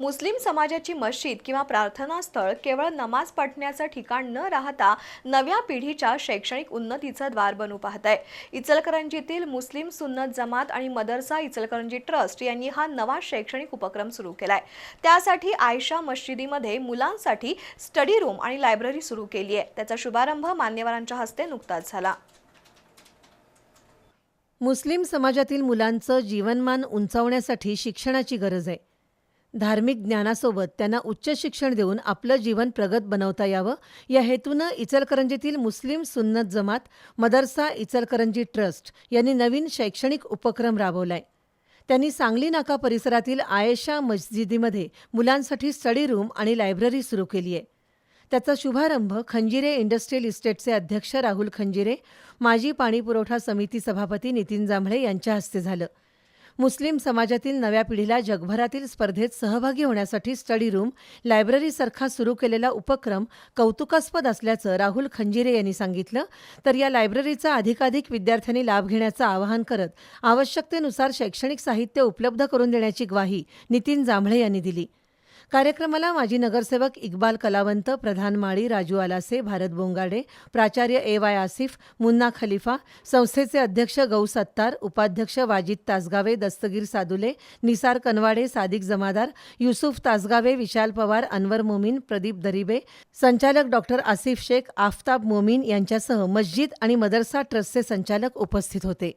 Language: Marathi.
मुस्लिम समाजाची मस्जिद किंवा प्रार्थनास्थळ केवळ नमाज पठण्याचं ठिकाण न राहता नव्या पिढीच्या शैक्षणिक उन्नतीचं द्वार बनू पाहत आहे. इचलकरंजीतील मुस्लिम सुन्नत जमात आणि मदरसा इचलकरंजी ट्रस्ट यांनी हा नवा शैक्षणिक उपक्रम सुरू केलाय. त्यासाठी आयशा मशिदीमध्ये मुलांसाठी स्टडी रूम आणि लायब्ररी सुरू केली आहे. त्याचा शुभारंभ मान्यवरांच्या हस्ते नुकताच झाला. मुस्लिम समाजातील मुलांचं जीवनमान उंचावण्यासाठी शिक्षणाची गरज आहे. धार्मिक ज्ञानासोबत त्यांना उच्च शिक्षण देऊन आपलं जीवन प्रगत बनवता यावं. या हेतूनं इचलकरंजीतील मुस्लिम सुन्नत जमात मदरसा इचलकरंजी ट्रस्ट यांनी नवीन शैक्षणिक उपक्रम राबवलाय. त्यांनी सांगली नाका परिसरातील आयेशा मस्जिदीमध्ये मुलांसाठी स्टडी रूम आणि लायब्ररी सुरू केली आहे. त्याचा शुभारंभ खंजिरे इंडस्ट्रियल इस्टेटचे अध्यक्ष राहुल खंजिरे माजी पाणीपुरवठा समिती सभापती नितीन जांभळे यांच्या हस्ते झालं. मुस्लिम समाजातील नव्या पिढीला जगभरातील स्पर्धेत सहभागी होण्यासाठी स्टडी रूम लायब्ररीसारखा सुरू केलेला उपक्रम कौतुकास्पद असल्याचं राहुल खंजिरे यांनी सांगितलं. तर या लायब्ररीचा अधिकाधिक विद्यार्थ्यांनी लाभ घेण्याचं आवाहन करत आवश्यकतेनुसार शैक्षणिक साहित्य उपलब्ध करून देण्याची ग्वाही नितीन जांभळे यांनी दिली. कार्यक्रमाला माजी नगरसेवक इक्बाल कलावंत प्रधान माळी राजू आलासे भारत बोंगाडे प्राचार्य ए वाय आसिफ मुन्ना खलिफा संस्थेचे अध्यक्ष गौ सत्तार उपाध्यक्ष वाजिद तासगावे दस्तगीर सादुले निसार कनवाडे सादिक जमादार युसुफ तासगावे विशाल पवार अनवर मोमीन प्रदीप दरिबे संचालक डॉक्टर आसिफ शेख आफताब मोमीन यांच्यासह मस्जिद आणि मदरसा ट्रस्टचे संचालक उपस्थित होते.